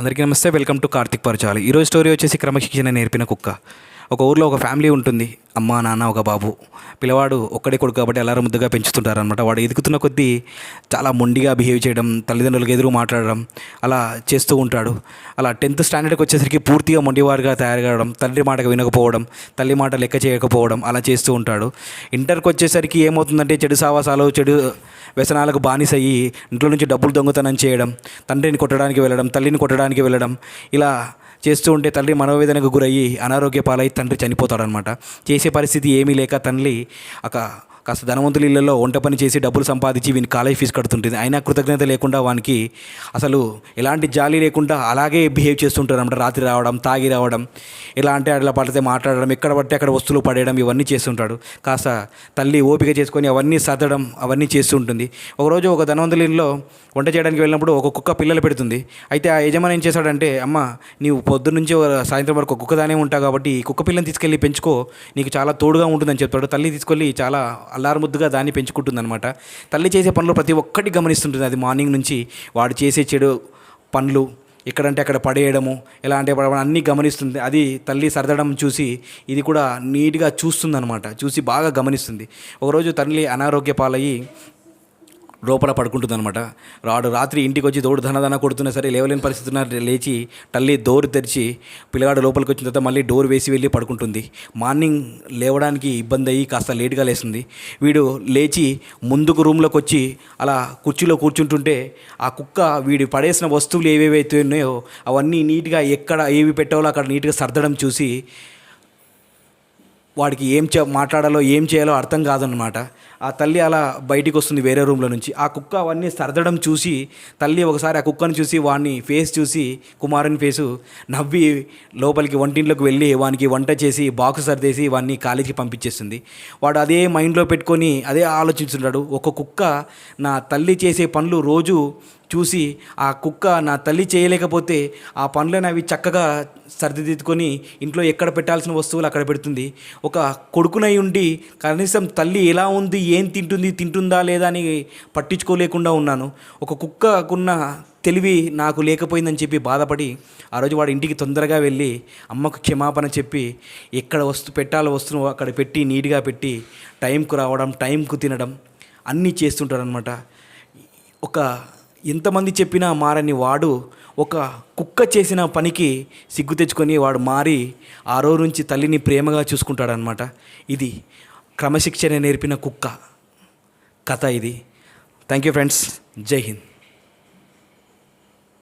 అందరికీ నమస్తే. Welcome to Karthik పరచాలి. ఈరోజు స్టోరీ వచ్చేసి క్రమశిక్షణ నేర్పిన కుక్క. ఒక ఊర్లో ఒక ఫ్యామిలీ ఉంటుంది అమ్మ నాన్న ఒక బాబు. పిల్లవాడు ఒక్కడే కొడుకు కాబట్టి అల్లారం ముద్దుగా పెంచుతుంటారనమాట వాడు ఎదుగుతున్న కొద్దీ చాలా మొండిగా బిహేవ్ చేయడం తల్లిదండ్రులకు ఎదురు మాట్లాడడం అలా చేస్తూ ఉంటాడు. అలా టెన్త్ స్టాండర్డ్కి వచ్చేసరికి పూర్తిగా మొండివారుగా తయారు కావడం తండ్రి మాటకు వినకపోవడం తల్లి మాట లెక్క చేయకపోవడం అలా చేస్తూ ఉంటాడు. ఇంటర్కి వచ్చేసరికి ఏమవుతుందంటే చెడు సావాసాలు చెడు వ్యసనాలకు బానిసయ్యి ఇంట్లో నుంచి డబ్బులు దొంగతనం చేయడం తండ్రిని కొట్టడానికి వెళ్ళడం తల్లిని కొట్టడానికి వెళ్ళడం ఇలా చేస్తూ ఉంటే తల్లి మనోవేదనకు గురయ్యి అనారోగ్య పాలై తండ్రి చనిపోతాడనమాట చేసే పరిస్థితి ఏమీ లేక తల్లి ఒక కాస్త ధనవంతుల ఇళ్ళలో వంట పని చేసి డబ్బులు సంపాదించి వీని కాలేజ్ ఫీజు కడుతుంటుంది. అయినా కృతజ్ఞత లేకుండా వానికి అసలు ఎలాంటి జాలి లేకుండా అలాగే బిహేవ్ చేస్తుంటారు అనమాట రాత్రి రావడం తాగి రావడం ఎలా అంటే అట్లా పడితే మాట్లాడడం ఎక్కడ పడితే అక్కడ వస్తువులు పడేయడం ఇవన్నీ చేస్తుంటాడు. కాస్త తల్లి ఓపిక చేసుకొని అవన్నీ సర్దడం అవన్నీ చేస్తుంటుంది. ఒకరోజు ఒక ధనవంతుల ఇల్లులో వంట చేయడానికి వెళ్ళినప్పుడు ఒక కుక్క పిల్లలు పెడుతుంది. అయితే ఆ యజమాని ఏం చేశాడంటే అమ్మ నీవు పొద్దు నుంచి సాయంత్రం వరకు కుక్కదానే ఉంటావు కాబట్టి ఈ కుక్క పిల్లని తీసుకెళ్ళి పెంచుకో నీకు చాలా తోడుగా ఉంటుందని చెప్తాడు తల్లి తీసుకెళ్ళి చాలా అల్లారముద్దుగా దాన్ని పెంచుకుంటుందన్నమాట. తల్లి చేసే పనులు ప్రతి ఒక్కటి గమనిస్తుంటుంది. అది మార్నింగ్ నుంచి వాడు చేసే చెడు పనులు ఎక్కడంటే అక్కడ పడేయడము ఎలా అంటే పడడం అన్నీ గమనిస్తుంది. అది తల్లి సరదడం చూసి ఇది కూడా నీట్గా చూస్తుందన్నమాట. చూసి బాగా గమనిస్తుంది. ఒకరోజు తల్లి అనారోగ్య పాలయ్యి లోపల పడుకుంటుందన్నమాట. వాడు రాడు రాత్రి ఇంటికి వచ్చి దోడు ధనధన కొడుతున్నా సరే లేవలేని పరిస్థితి లేచి తల్లి డోర్ తెరిచి పిల్లగాడు లోపలికి వచ్చిన తర్వాత మళ్ళీ డోర్ వేసి వెళ్ళి పడుకుంటుంది. మార్నింగ్ లేవడానికి ఇబ్బంది అయ్యి కాస్త లేట్గా లేస్తుంది. వీడు లేచి ముందుకు రూమ్లోకి వచ్చి అలా కుర్చీలో కూర్చుంటుంటే ఆ కుక్క వీడు పడేసిన వస్తువులు ఏవేవైతే ఉన్నాయో అవన్నీ నీట్గా ఎక్కడ ఏవి పెట్టాలో అక్కడ నీట్గా సర్దడం చూసి వాడికి ఏం చే మాట్లాడాలో ఏం చేయాలో అర్థం కాదనమాట ఆ తల్లి అలా బయటికి వస్తుంది వేరే రూమ్లో నుంచి. ఆ కుక్క అవన్నీ సర్దడం చూసి తల్లి ఒకసారి ఆ కుక్కను చూసి వాడిని ఫేస్ చూసి కుమారుని ఫేసు నవ్వి లోపలికి వంటింట్లోకి వెళ్ళి వానికి వంట చేసి బాక్స్ సర్దేసి వాడిని కాలేజీకి పంపించేస్తుంది. వాడు అదే మైండ్లో పెట్టుకొని అదే ఆలోచిస్తుంటాడు. ఒక కుక్క నా తల్లి చేసే పనులు రోజు చూసి ఆ కుక్క నా తల్లి చేయలేకపోతే ఆ పనులను అవి చక్కగా సర్దిదిద్దుకొని ఇంట్లో ఎక్కడ పెట్టాల్సిన వస్తువులు అక్కడ పెడుతుంది. ఒక కొడుకునై ఉండి కనీసం తల్లి ఎలా ఉంది ఏం తింటుంది తింటుందా లేదా అని పట్టించుకోలేకుండా ఉన్నాను. ఒక కుక్కకున్న తెలివి నాకు లేకపోయిందని చెప్పి బాధపడి ఆ రోజు వాడు ఇంటికి తొందరగా వెళ్ళి అమ్మకు క్షమాపణ చెప్పి ఎక్కడ వస్తు పెట్టాలో వస్తువు అక్కడ పెట్టి నీట్గా పెట్టి టైంకు రావడం టైంకు తినడం అన్నీ చేస్తుంటాడనమాట ఒక ఎంతమంది చెప్పినా మారని వాడు ఒక కుక్క చేసిన పనికి సిగ్గు తెచ్చుకొని వాడు మారి ఆ రోజు నుంచి తల్లిని ప్రేమగా చూసుకుంటాడనమాట ఇది క్రమశిక్షణ నేర్పిన కుక్క. కథ ఇది. థ్యాంక్ యూ ఫ్రెండ్స్ జై హింద్.